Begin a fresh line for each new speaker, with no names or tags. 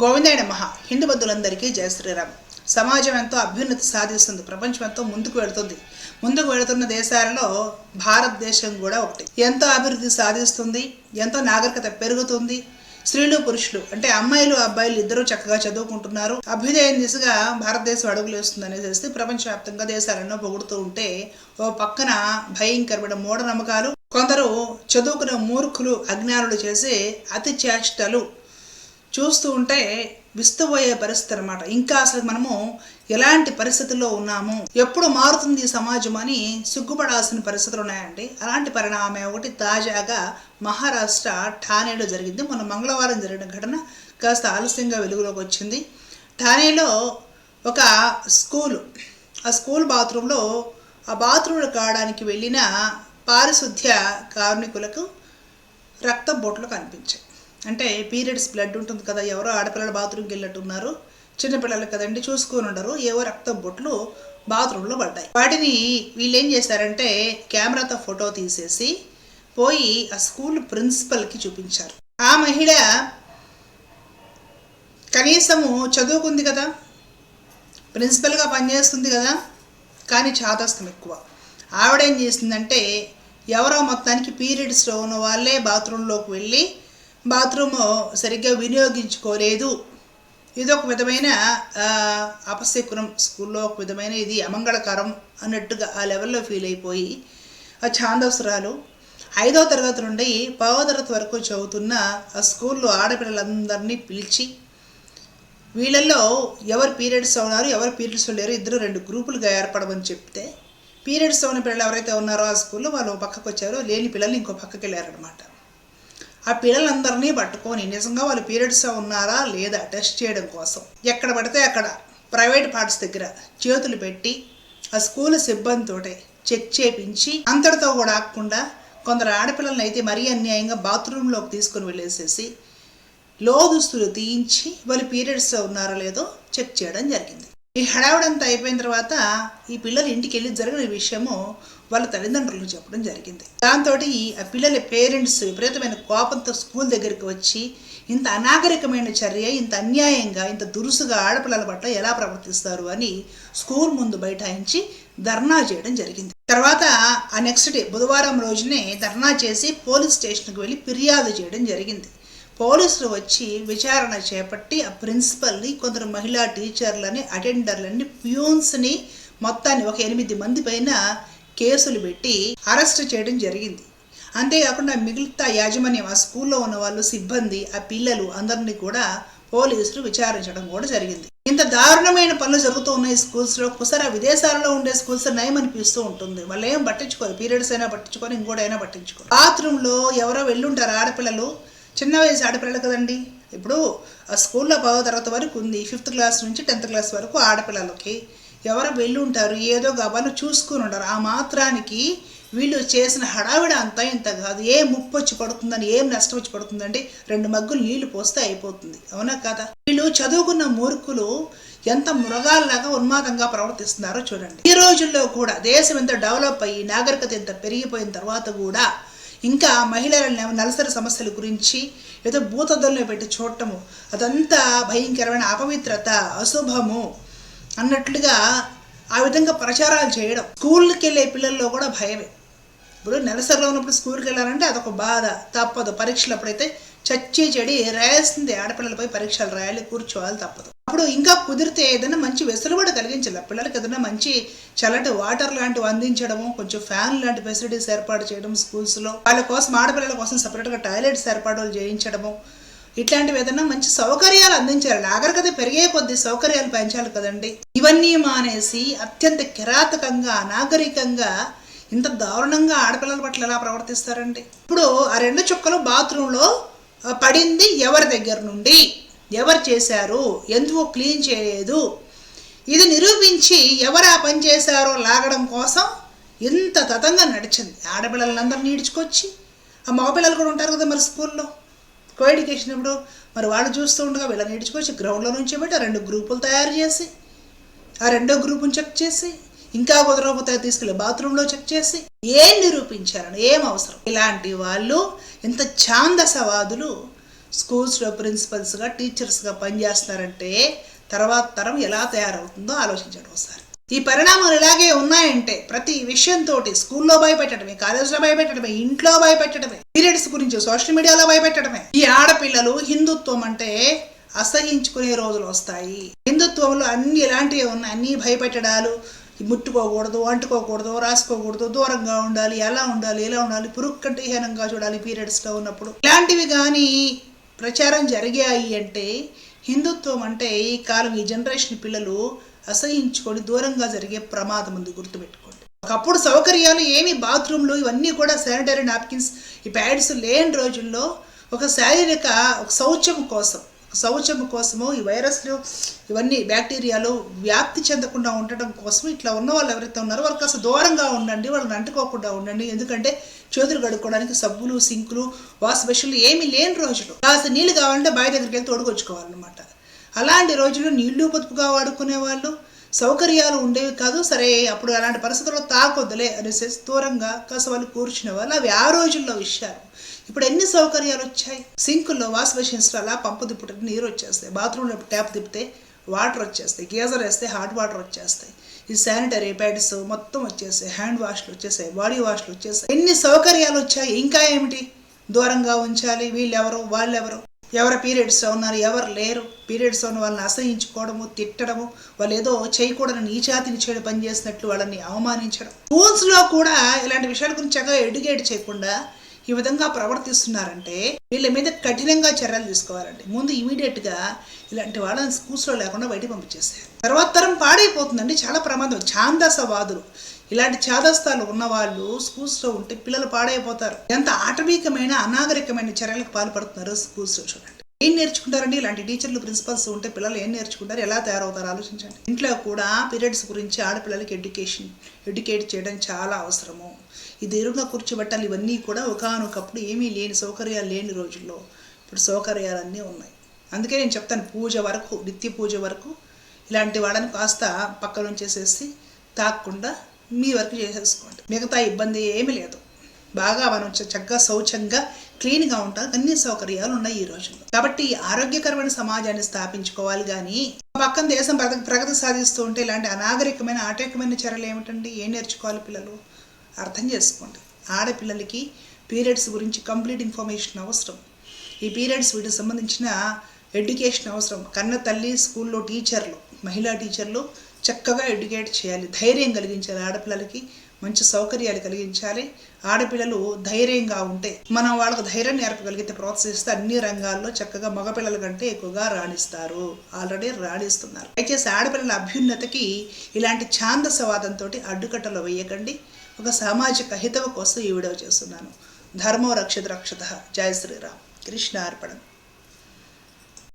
గోవిందాయ నమ. హిందూ బంధువులందరికీ జయ శ్రీరామ్. సమాజం ఎంతో అభ్యున్నతి సాధిస్తుంది ప్రపంచం ఎంతో ముందుకు వెళుతుంది. ముందుకు వెళుతున్న దేశాలలో భారతదేశం కూడా ఒకటి. ఎంతో అభివృద్ధి సాధిస్తుంది ఎంతో నాగరికత పెరుగుతుంది. స్త్రీలు పురుషులు అంటే అమ్మాయిలు అబ్బాయిలు ఇద్దరూ చక్కగా చదువుకుంటున్నారు. అభ్యుదయం దిశగా భారతదేశం అడుగులు వేస్తుంది అనేసి ప్రపంచవ్యాప్తంగా దేశాలను పొగుడుతూ ఉంటే ఓ పక్కన భయంకరమైన మూఢనమ్మకాలు. కొందరు చదువుకున్న మూర్ఖులు అజ్ఞానులు చేసే అతి చేష్టలు చూస్తూ ఉంటే విస్తుపోయే పరిస్థితి అనమాట ఇంకా అసలు మనము ఎలాంటి పరిస్థితుల్లో ఉన్నాము? ఎప్పుడు మారుతుంది సమాజం అని సిగ్గుపడాల్సిన పరిస్థితులు ఉన్నాయండి. అలాంటి పరిణామం ఒకటి తాజాగా మహారాష్ట్ర ఠానేలో జరిగింది. మొన్న మంగళవారం జరిగిన ఘటన కాస్త ఆలస్యంగా వెలుగులోకి వచ్చింది. ఠానేలో ఒక స్కూలు ఆ స్కూల్ బాత్రూంలో ఆ బాత్రూంలో కావడానికి వెళ్ళిన పారిశుద్ధ్య కార్మికులకు రక్త బొట్లు కనిపించాయి. అంటే పీరియడ్స్ బ్లడ్ ఉంటుంది కదా ఎవరో ఆడపిల్లల బాత్రూమ్కి వెళ్ళినట్టు ఉన్నారు చిన్నపిల్లలు కదండి చూసుకొని ఉండరు. ఏవో రక్త బొట్లు బాత్రూంలో పడ్డాయి. వాటిని వీళ్ళు ఏం చేశారంటే కెమెరాతో ఫోటో తీసేసి పోయి ఆ స్కూల్ ప్రిన్సిపల్కి చూపించారు. ఆ మహిళ కనీసము చదువుకుంది కదా ప్రిన్సిపల్గా పనిచేస్తుంది కదా కానీ చాదస్తం ఎక్కువ. ఆవిడేం చేసిందంటే ఎవరో మొత్తానికి పీరియడ్స్లో ఉన్న వాళ్ళే బాత్రూంలోకి వెళ్ళి బాత్రూమ్ సరిగ్గా వినియోగించుకోలేదు. ఇది ఒక విధమైన అపశకునం స్కూల్లో ఒక విధమైన ఇది అమంగళకరం అన్నట్టుగా ఆ లెవెల్లో ఫీల్ అయిపోయి ఆ ఛాందవసరాలు ఐదో తరగతి నుండి పదో తరగతి వరకు చదువుతున్న ఆ స్కూల్లో ఆడపిల్లలందరినీ పిలిచి వీళ్ళల్లో ఎవరు పీరియడ్స్ ఉన్నారు ఎవరు పీరియడ్స్ లేరు ఇద్దరు రెండు గ్రూపులుగా ఏర్పడమని చెప్తే పీరియడ్స్ ఉన్న పిల్లలు ఎవరైతే ఉన్నారో ఆ స్కూల్లో వాళ్ళు ఒక పక్కకు వచ్చారో లేని పిల్లలు ఇంకో పక్కకి వెళ్ళారనమాట ఆ పిల్లలందరినీ పట్టుకొని నిజంగా వాళ్ళు పీరియడ్స్ ఉన్నారా లేదా టెస్ట్ చేయడం కోసం? ఎక్కడ పడితే అక్కడ ప్రైవేట్ పార్ట్స్ దగ్గర చేతులు పెట్టి ఆ స్కూల్ సిబ్బందితోటే చెక్ చేపించి అంతటితో కూడా ఆకుండా కొందరు ఆడపిల్లల్ని అయితే మరీ అన్యాయంగా బాత్రూంలోకి తీసుకొని వెళ్ళేసేసి లో దుస్తులు తీయించి వాళ్ళు పీరియడ్స్ ఉన్నారో లేదో చెక్ చేయడం జరిగింది. ఈ హడావుడంతా అయిపోయిన తర్వాత ఈ పిల్లలు ఇంటికి వెళ్ళి జరిగిన విషయము వాళ్ళ తల్లిదండ్రులకు చెప్పడం జరిగింది. దాంతో ఆ పిల్లల పేరెంట్స్ విపరీతమైన కోపంతో స్కూల్ దగ్గరికి వచ్చి ఇంత అనాగరికమైన చర్య ఇంత అన్యాయంగా ఇంత దురుసుగా ఆడపిల్లల పట్ల ఎలా ప్రవర్తిస్తారు అని స్కూల్ ముందు బైఠాయించి ధర్నా చేయడం జరిగింది. తర్వాత ఆ నెక్స్ట్ డే బుధవారం రోజునే ధర్నా చేసి పోలీస్ స్టేషన్కి వెళ్ళి ఫిర్యాదు చేయడం జరిగింది. పోలీసులు వచ్చి విచారణ చేపట్టి ఆ ప్రిన్సిపల్ని కొందరు మహిళా టీచర్లని అటెండర్లని ప్యూన్స్ని మొత్తాన్ని ఒక ఎనిమిది మంది పైన కేసులు పెట్టి అరెస్ట్ చేయడం జరిగింది. అంతేకాకుండా మిగతా యాజమాన్యం ఆ స్కూల్లో ఉన్న వాళ్ళు సిబ్బంది ఆ పిల్లలు అందరినీ కూడా పోలీసులు విచారించడం కూడా జరిగింది. ఇంత దారుణమైన పనులు జరుగుతూ ఉన్నాయి స్కూల్స్లో. ఒకసారి విదేశాలలో ఉండే స్కూల్స్ నయం అనిపిస్తూ ఉంటుంది. వాళ్ళు ఏం పట్టించుకోరు. పీరియడ్స్ అయినా పట్టించుకోరు ఇంకోటైనా పట్టించుకోరు. బాత్రూంలో ఎవరో వెళ్ళుంటారు ఆడపిల్లలు. చిన్న వయసు ఆడపిల్లలు కదండి. ఇప్పుడు ఆ స్కూల్లో పదో తరగతి వరకు ఉంది. ఫిఫ్త్ క్లాస్ నుంచి టెన్త్ క్లాస్ వరకు ఆడపిల్లలకి ఎవరు వెళ్ళి ఉంటారు ఏదో గబాలు చూసుకుని ఉంటారు. ఆ మాత్రానికి వీళ్ళు చేసిన హడావిడ అంతా ఇంత కాదు. ఏ ముప్పు వచ్చి పడుతుందని ఏం నష్టం వచ్చి పడుతుందండి రెండు మగ్గులు నీళ్ళు పోస్తే అయిపోతుంది. అవునా కదా? వీళ్ళు చదువుకున్న మూర్ఖులు ఎంత మృగాల్లాగా ఉన్మాదంగా ప్రవర్తిస్తున్నారో చూడండి. ఈ రోజుల్లో కూడా దేశం ఎంత డెవలప్ అయ్యి నాగరికత ఎంత పెరిగిపోయిన తర్వాత కూడా ఇంకా మహిళల నలసరి నెలసరి సమస్యల గురించి ఏదో భూతద్దంలో పెట్టి చూడటము అదంతా భయంకరమైన అపవిత్రత అశుభము అన్నట్లుగా ఆ విధంగా ప్రచారాలు చేయడం. స్కూల్కి వెళ్ళే పిల్లల్లో కూడా భయమే. ఇప్పుడు నెలసరిలో ఉన్నప్పుడు స్కూల్కి వెళ్ళాలంటే అదొక బాధ తప్పదు. పరీక్షలు అప్పుడైతే చచ్చి చెడి రాయాల్సిందే. ఆడపిల్లలపై పరీక్షలు రాయాలి కూర్చోవాలి తప్పదు. అప్పుడు ఇంకా కుదిరితే ఏదైనా మంచి వెసులుబాటు కలిగించాలి. పిల్లలకి ఏదైనా మంచి చల్లటి వాటర్ లాంటివి అందించడము కొంచెం ఫ్యాన్ లాంటి ఫెసిలిటీస్ ఏర్పాటు చేయడం స్కూల్స్లో వాళ్ళ కోసం ఆడపిల్లల కోసం సపరేట్గా టాయిలెట్స్ ఏర్పాట్లు చేయించడము. ఇట్లాంటివి ఏదైనా మంచి సౌకర్యాలు అందించాలి. నాగరికత పెరిగే కొద్దీ సౌకర్యాలు పెంచాలి కదండి. ఇవన్నీ మానేసి అత్యంత కిరాతకంగా అనాగరికంగా ఇంత దారుణంగా ఆడపిల్లల పట్ల ఎలా ప్రవర్తిస్తారండి? ఇప్పుడు ఆ రెండు చుక్కలు బాత్రూంలో పడింది ఎవరి దగ్గర నుండి? ఎవరు చేశారు? ఎందుకు క్లీన్ చేయలేదు. ఇది నిరూపించి ఎవరు ఆ పని చేశారో లాగడం కోసం ఇంత తతంగా నడిచింది. ఆడపిల్లలందరినీ ఈడ్చుకొచ్చి. ఆ మగపిల్లలు కూడా ఉంటారు కదా మరి స్కూల్లో. కో ఎడ్యుకేషన్ ఇప్పుడు మరి వాళ్ళు చూస్తూ ఉండగా వీళ్ళని ఈడ్చుకొచ్చి గ్రౌండ్లో నుంచి పెట్టి ఆ రెండు గ్రూపులు తయారు చేసి ఆ రెండో గ్రూపుని చెక్ చేసి ఇంకా కుదరకపోతే తీసుకెళ్ళి బాత్రూంలో చెక్ చేసి ఏం నిరూపించారని ఏం అవసరం? ఇలాంటి వాళ్ళు ఇంత ఛాందసవాదులు స్కూల్స్లో ప్రిన్సిపల్స్గా టీచర్స్గా పనిచేస్తున్నారంటే తర్వాత తరం ఎలా తయారవుతుందో ఆలోచించండి ఒకసారి. ఈ పరిణామాలు ఇలాగే ఉన్నాయంటే ప్రతి విషయంతో స్కూల్లో భయపెట్టడమే కాలేజీలో భయపెట్టడమే ఇంట్లో భయపెట్టడమే పీరియడ్స్ గురించి సోషల్ మీడియాలో భయపెట్టడమే. ఈ ఆడపిల్లలు హిందుత్వం అంటే అసహించుకునే రోజులు వస్తాయి. హిందుత్వంలో అన్ని ఇలాంటివి ఉన్నాయి. అన్ని భయపెట్టడాలు ముట్టుకోకూడదు అంటుకోకూడదు రాసుకోకూడదు దూరంగా ఉండాలి ఎలా ఉండాలి ఎలా ఉండాలి పురుగు కంటే హీనంగా చూడాలి పీరియడ్స్లో ఉన్నప్పుడు. ఇలాంటివి కానీ ప్రచారం జరిగాయి అంటే హిందుత్వం అంటే ఈ కాలం ఈ జనరేషన్ పిల్లలు అసహించుకొని దూరంగా జరిగే ప్రమాదం ఉంది గుర్తుపెట్టుకోండి. ఒకప్పుడు సౌకర్యాలు ఏమి బాత్రూమ్లు ఇవన్నీ కూడా శానిటరీ నాప్కిన్స్ ఈ ప్యాడ్స్ లేని రోజుల్లో ఒక శారీరక ఒక శౌచం కోసం శౌచము శౌచం కోసము ఈ వైరస్లు ఇవన్నీ బ్యాక్టీరియాలు వ్యాప్తి చెందకుండా ఉండటం కోసం ఇట్లా ఉన్న వాళ్ళు ఎవరైతే ఉన్నారో వాళ్ళు కాస్త దూరంగా ఉండండి వాళ్ళని అంటుకోకుండా ఉండండి. ఎందుకంటే చేతులు కడుక్కోవడానికి సబ్బులు సింకులు వాష్ బెషన్లు ఏమీ లేని రోజులు. కాస్త నీళ్ళు కావాలంటే బయట దగ్గరికి వెళ్ళి తోడుకొచ్చుకోవాలన్నమాట. అలాంటి రోజులు నీళ్ళు పొదుపుగా వాడుకునే వాళ్ళు సౌకర్యాలు ఉండేవి కాదు. సరే అప్పుడు అలాంటి పరిస్థితుల్లో తాకొద్దులే అనేసి దూరంగా కాస్త వాళ్ళు కూర్చునే వాళ్ళు. అవి ఆ రోజుల్లో విషయాలు. ఇప్పుడు ఎన్ని సౌకర్యాలు వచ్చాయి? సింకుల్లో వాష్ మెషిన్స్లో అలా పంపు తిప్పుటే నీరు వచ్చేస్తాయి. బాత్రూంలో ట్యాప్ తిప్పితే వాటర్ వచ్చేస్తాయి. గీజర్ వేస్తే హాట్ వాటర్ వచ్చేస్తాయి. ఈ శానిటరీ ప్యాడ్స్ మొత్తం వచ్చేసాయి హ్యాండ్ వాష్లు వచ్చేసాయి బాడీ వాష్లు వచ్చేసాయి ఎన్ని సౌకర్యాలు వచ్చాయి? ఇంకా ఏమిటి? దూరంగా ఉంచాలి. వీళ్ళెవరు? వాళ్ళెవరు? ఎవరు పీరియడ్స్ ఉన్నారు? ఎవరు లేరు? పీరియడ్స్ ఉన్న వాళ్ళని అసహించుకోవడము తిట్టడము వాళ్ళు ఏదో చేయకూడని నీచాతిని చేయడం పని చేసినట్లు వాళ్ళని అవమానించడం. స్కూల్స్లో కూడా ఇలాంటి విషయాల గురించి చక్కగా ఎడ్యుకేట్ చేయకుండా ఈ విధంగా ప్రవర్తిస్తున్నారంటే వీళ్ళ మీద కఠినంగా చర్యలు తీసుకోవాలండి. ముందు ఇమీడియట్గా ఇలాంటి వాళ్ళని స్కూల్స్లో లేకుండా బయటికి పంపించేస్తారు తర్వాత తరం పాడైపోతుందండి. చాలా ప్రమాదం. ఛాందసవాదులు. ఇలాంటి ఛాదస్తాలు ఉన్నవాళ్ళు స్కూల్స్లో ఉంటే పిల్లలు పాడైపోతారు. ఎంత ఆటవీకమైన అనాగరికమైన చర్యలకు పాల్పడుతున్నారు స్కూల్స్లో చూడండి. ఏం నేర్చుకుంటారండి? ఇలాంటి టీచర్లు ప్రిన్సిపల్స్ ఉంటే పిల్లలు ఏం నేర్చుకుంటారు? ఎలా తయారవుతారు? ఆలోచించండి. ఇంట్లో కూడా పీరియడ్స్ గురించి ఆడపిల్లలకి ఎడ్యుకేషన్ ఎడ్యుకేట్ చేయడం చాలా అవసరము. ఈ ఎరుగా కూర్చోబెట్టాలి. ఇవన్నీ కూడా ఒకనొకప్పుడు ఏమీ లేని సౌకర్యాలు లేని రోజుల్లో ఇప్పుడు సౌకర్యాలన్నీ ఉన్నాయి. అందుకే నేను చెప్తాను పూజ వరకు నిత్య పూజ వరకు ఇలాంటి వాళ్ళని కాస్త పక్కన చేసేసి తాకుండా మీ వరకు చేసేసుకోండి. మిగతా ఇబ్బంది ఏమీ లేదు. బాగా మనం చక్కగా శౌచంగా క్లీన్గా ఉంటాం అన్ని సౌకర్యాలు ఉన్నాయి ఈ రోజుల్లో. కాబట్టి ఆరోగ్యకరమైన సమాజాన్ని స్థాపించుకోవాలి కానీ పక్కన దేశం ప్రగతి ప్రగతి సాధిస్తూ ఉంటే ఇలాంటి అనాగరికమైన ఆటంకమైన చర్యలు ఏమిటండి? ఏం నేర్చుకోవాలి పిల్లలు? అర్థం చేసుకోండి. ఆడపిల్లలకి పీరియడ్స్ గురించి కంప్లీట్ ఇన్ఫర్మేషన్ అవసరం. ఈ పీరియడ్స్ వీటికి సంబంధించిన ఎడ్యుకేషన్ అవసరం. కన్న తల్లి స్కూల్లో టీచర్లు మహిళా టీచర్లు చక్కగా ఎడ్యుకేట్ చేయాలి. ధైర్యం కలిగించాలి ఆడపిల్లలకి. మంచి సౌకర్యాలు కలిగించాలి. ఆడపిల్లలు ధైర్యంగా ఉంటే మనం వాళ్ళకు ధైర్యం నేర్పగలిగితే ప్రోత్సహిస్తే అన్ని రంగాల్లో చక్కగా మగపిల్లల కంటే ఎక్కువగా రాణిస్తారు. ఆల్రెడీ రాణిస్తున్నారు. దయచేసి ఆడపిల్లల అభ్యున్నతకి ఇలాంటి ఛాందసవాదంతో అడ్డుకట్టలు వేయకండి. ఒక సామాజిక హితవు కోసం ఈ వీడియో చేస్తున్నాను. ధర్మో రక్షిత రక్షత. జయ శ్రీరామ్. కృష్ణ అర్పణం.